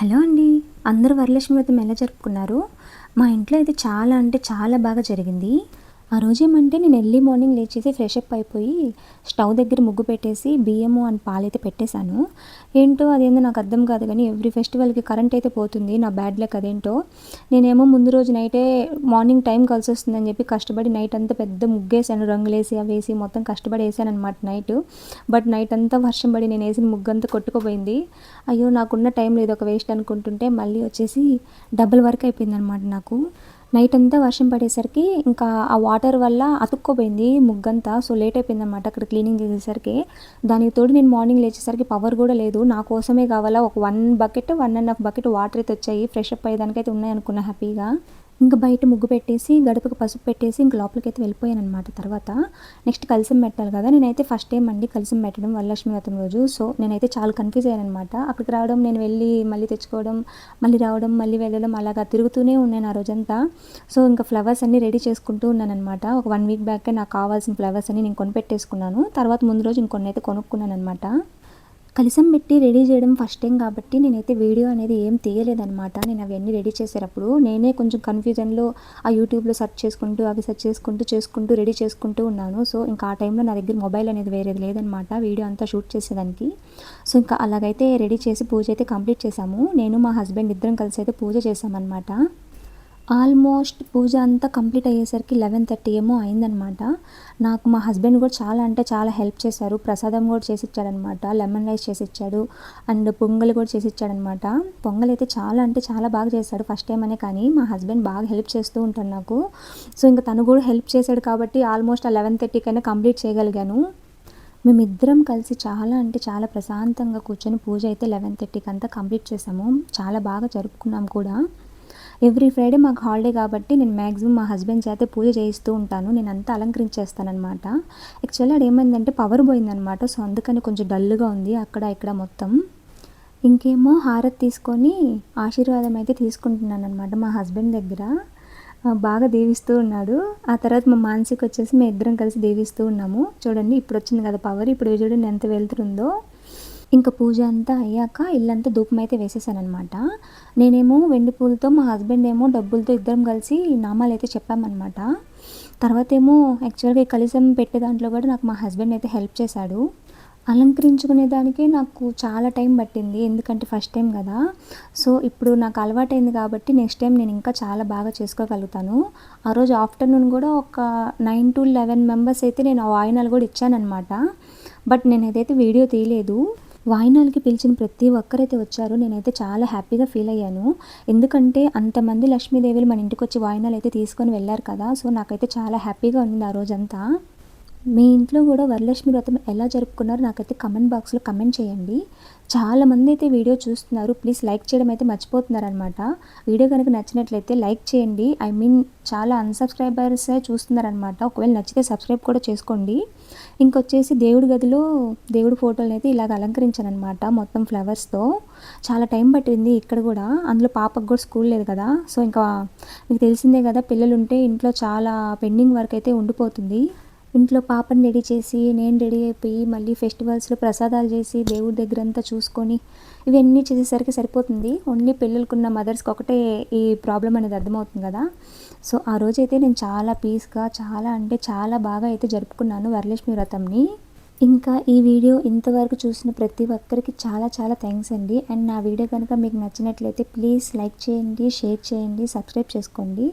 Hello అండి. అందరూ వరలక్ష్మి వ్రతం ఎలా జరుపుకున్నారు? మా ఇంట్లో అయితే చాలా అంటే చాలా బాగా జరిగింది. ఆ రోజు ఏమంటే నేను ఎర్లీ మార్నింగ్ లేచేసి ఫ్రెష్ అప్ అయిపోయి స్టవ్ దగ్గర ముగ్గు పెట్టేసి బియ్యము అండ్ పాలైతే పెట్టేశాను. ఏంటో అదేందో నాకు అర్థం కాదు కానీ ఎవ్రీ ఫెస్టివల్కి కరెంట్ అయితే పోతుంది నా బ్యాడ్ లక్ అదేంటో. నేనేమో ముందు రోజు నైటే మార్నింగ్ టైం కలిసి వస్తుందని చెప్పి కష్టపడి నైట్ అంతా పెద్ద ముగ్గేసాను రంగులేసి అవి వేసి మొత్తం కష్టపడి వేసాను అనమాట నైట్. బట్ నైట్ అంతా వర్షం పడి నేను వేసిన ముగ్గు అంతా కొట్టుకుపోయింది. అయ్యో నాకున్న టైం లేదు ఒక వేస్ట్ అనుకుంటుంటే మళ్ళీ వచ్చేసి డబుల్ వర్క్ అయిపోయింది అనమాట నాకు. నైట్ అంతా వర్షం పడేసరికి ఇంకా ఆ వాటర్ వల్ల అతుక్కోపోయింది ముగ్గంతా. సో లేట్ అయిపోయింది అనమాట అక్కడ క్లీనింగ్ చేసేసరికి. దానికి తోడు నేను మార్నింగ్ లేచేసరికి పవర్ కూడా లేదు. నా కోసమే కావాలా? ఒక one bucket one and half bucket water అయితే వచ్చాయి. ఫ్రెష్ అప్ అయ్యేదానికైతే ఉన్నాయి అనుకున్నా హ్యాపీగా ఇంకా బయట ముగ్గు పెట్టేసి గడపకు పసుపు పెట్టేసి ఇంక లోపలికి అయితే వెళ్ళిపోయాను అనమాట తర్వాత నెక్స్ట్ కలిసి పెట్టాలి కదా. నేనైతే ఫస్ట్ టైం అండి కలిసి పెట్టడం వరలక్ష్మి వ్రతం రోజు. సో నేనైతే చాలా కన్ఫ్యూజ్ అయ్యాను అనమాట అక్కడికి రావడం నేను వెళ్ళి మళ్ళీ తెచ్చుకోవడం మళ్ళీ రావడం మళ్ళీ వెళ్ళడం అలాగా తిరుగుతూనే ఉన్నాను ఆ రోజంతా. సో ఇంకా ఫ్లవర్స్ అన్నీ రెడీ చేసుకుంటూ ఉన్నాను అనమాట ఒక వన్ వీక్ బ్యాక్ నాకు కావాల్సిన ఫ్లవర్స్ అన్ని నేను కొనిపెట్టేసుకున్నాను. తర్వాత ముందు రోజు ఇంకొన్ని అయితే కొనుక్కున్నాను అనమాట కలిసం పెట్టి రెడీ చేయడం ఫస్ట్ టైం కాబట్టి నేనైతే వీడియో అనేది ఏం తీయలేదనమాట నేను అవన్నీ రెడీ చేసేటప్పుడు నేనే కొంచెం కన్ఫ్యూజన్లో ఆ యూట్యూబ్లో సెర్చ్ చేసుకుంటూ అవి సెర్చ్ చేసుకుంటూ చేసుకుంటూ రెడీ చేసుకుంటూ ఉన్నాను. సో ఇంకా ఆ టైంలో నా దగ్గర మొబైల్ అనేది వేరేది లేదనమాట వీడియో అంతా షూట్ చేసేదానికి. సో ఇంకా అలాగైతే రెడీ చేసి పూజ అయితే కంప్లీట్ చేశాము నేను మా హస్బెండ్ ఇద్దరం కలిసి అయితే పూజ చేశామన్నమాట ఆల్మోస్ట్ పూజ అంతా కంప్లీట్ అయ్యేసరికి లెవెన్ థర్టీ ఏమో అయిందనమాట. నాకు మా హస్బెండ్ కూడా చాలా అంటే చాలా హెల్ప్ చేశారు. ప్రసాదం కూడా చేసి ఇచ్చాడనమాట లెమన్ రైస్ చేసి ఇచ్చాడు అండ్ పొంగల్ కూడా చేసి ఇచ్చాడనమాట పొంగల్ అయితే చాలా అంటే చాలా బాగా చేశాడు ఫస్ట్ టైం అనే కానీ మా హస్బెండ్ బాగా హెల్ప్ చేస్తూ ఉంటాడు నాకు. సో ఇంకా తను కూడా హెల్ప్ చేశాడు కాబట్టి ఆల్మోస్ట్ ఆ లెవెన్ థర్టీకైనా కంప్లీట్ చేయగలిగాను. మేమిద్దరం కలిసి చాలా అంటే చాలా ప్రశాంతంగా కూర్చొని పూజ అయితే లెవెన్ థర్టీకి అంతా కంప్లీట్ చేసాము. చాలా బాగా జరుపుకున్నాం కూడా. ఎవ్రీ ఫ్రైడే మాకు హాలిడే కాబట్టి నేను మ్యాక్సిమం మా హస్బెండ్ చేతే పూజ చేయిస్తూ ఉంటాను. నేను అంతా అలంకరించేస్తానమాట యాక్చువల్లీ అది ఏమైందంటే పవర్ పోయిందనమాట సో అందుకని కొంచెం డల్గా ఉంది అక్కడ ఇక్కడ మొత్తం. ఇంకేమో హారతి తీసుకొని ఆశీర్వాదం అయితే తీసుకుంటున్నాను అనమాట మా హస్బెండ్ దగ్గర. బాగా దీవిస్తూ ఉన్నాడు. ఆ తర్వాత మా మానసిక వచ్చేసి మేము ఇద్దరం కలిసి దీవిస్తూ ఉన్నాము. చూడండి ఇప్పుడు వచ్చింది కదా పవర్ ఇప్పుడు చూడండి ఎంత వెళ్తుందో. ఇంకా పూజ అంతా అయ్యాక ఇల్లంతా ధూపం అయితే వేసేసానమాట నేనేమో వెండి పూలతో మా హస్బెండ్ ఏమో డబ్బులతో ఇద్దరం కలిసి నామాలు అయితే చెప్పామన్నమాట. తర్వాత ఏమో యాక్చువల్గా కలిసం పెట్టే దాంట్లో కూడా నాకు మా హస్బెండ్ అయితే హెల్ప్ చేశాడు. అలంకరించుకునే దానికి నాకు చాలా టైం పట్టింది ఎందుకంటే ఫస్ట్ టైం కదా. సో ఇప్పుడు నాకు అలవాటైంది కాబట్టి నెక్స్ట్ టైం నేను ఇంకా చాలా బాగా చేసుకోగలుగుతాను. ఆ రోజు ఆఫ్టర్నూన్ కూడా ఒక నైన్ టు లెవెన్ మెంబర్స్ అయితే నేను ఆ కూడా ఇచ్చానమాట బట్ నేను ఏదైతే వీడియో తీయలేదు వాయినాలకి పిలిచిన ప్రతి ఒక్కరైతే వచ్చారు. నేనైతే చాలా హ్యాపీగా ఫీల్ అయ్యాను. ఎందుకంటే అంతమంది లక్ష్మీదేవిలు మన ఇంటికి వచ్చి వాయినాలు అయితే తీసుకొని వెళ్ళారు కదా. సో నాకైతే చాలా హ్యాపీగా ఉంది ఆ రోజంతా. మీ ఇంట్లో కూడా వరలక్ష్మి వ్రతం ఎలా జరుపుకున్నారో నాకైతే కమెంట్ బాక్స్లో కమెంట్ చేయండి. చాలామంది అయితే వీడియో చూస్తున్నారు. ప్లీజ్ లైక్ చేయడం అయితే మర్చిపోతున్నారనమాట వీడియో కనుక నచ్చినట్లయితే లైక్ చేయండి. ఐ మీన్ చాలా అన్సబ్స్క్రైబర్సే చూస్తున్నారనమాట ఒకవేళ నచ్చితే సబ్స్క్రైబ్ కూడా చేసుకోండి. ఇంకొచ్చేసి దేవుడి గదిలో దేవుడి ఫోటోలు అయితే ఇలాగ అలంకరించానమాట మొత్తం ఫ్లవర్స్తో చాలా టైం పట్టింది ఇక్కడ కూడా. అందులో పాపకు కూడా స్కూల్ లేదు కదా. సో ఇంకా మీకు తెలిసిందే కదా పిల్లలు ఉంటే ఇంట్లో చాలా పెండింగ్ వర్క్ అయితే ఉండిపోతుంది. ఇంట్లో పాపని రెడీ చేసి నేను రెడీ అయిపోయి మళ్ళీ ఫెస్టివల్స్లో ప్రసాదాలు చేసి దేవుడి దగ్గర అంతా చూసుకొని ఇవన్నీ చేసేసరికి సరిపోతుంది. ఓన్లీ పిల్లలకున్న మదర్స్కి ఒకటే ఈ ప్రాబ్లం అనేది అర్థమవుతుంది కదా. సో ఆ రోజైతే నేను చాలా పీస్గా చాలా అంటే చాలా బాగా అయితే జరుపుకున్నాను వరలక్ష్మి వ్రతంని. ఇంకా ఈ వీడియో ఇంతవరకు చూసిన ప్రతి ఒక్కరికి చాలా చాలా థ్యాంక్స్ అండి. అండ్ నా వీడియో కనుక మీకు నచ్చినట్లయితే ప్లీజ్ లైక్ చేయండి షేర్ చేయండి సబ్స్క్రైబ్ చేసుకోండి.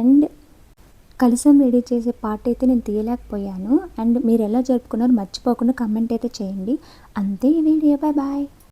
అండ్ కలిసం రెడీ చేసే పార్ట్ అయితే నేను తీయలేకపోయాను. అండ్ మీరు ఎలా జరుపుకున్నారో మర్చిపోకుండా కమెంట్ అయితే చేయండి. అంతే ఈ వీడియో బాయ్ బాయ్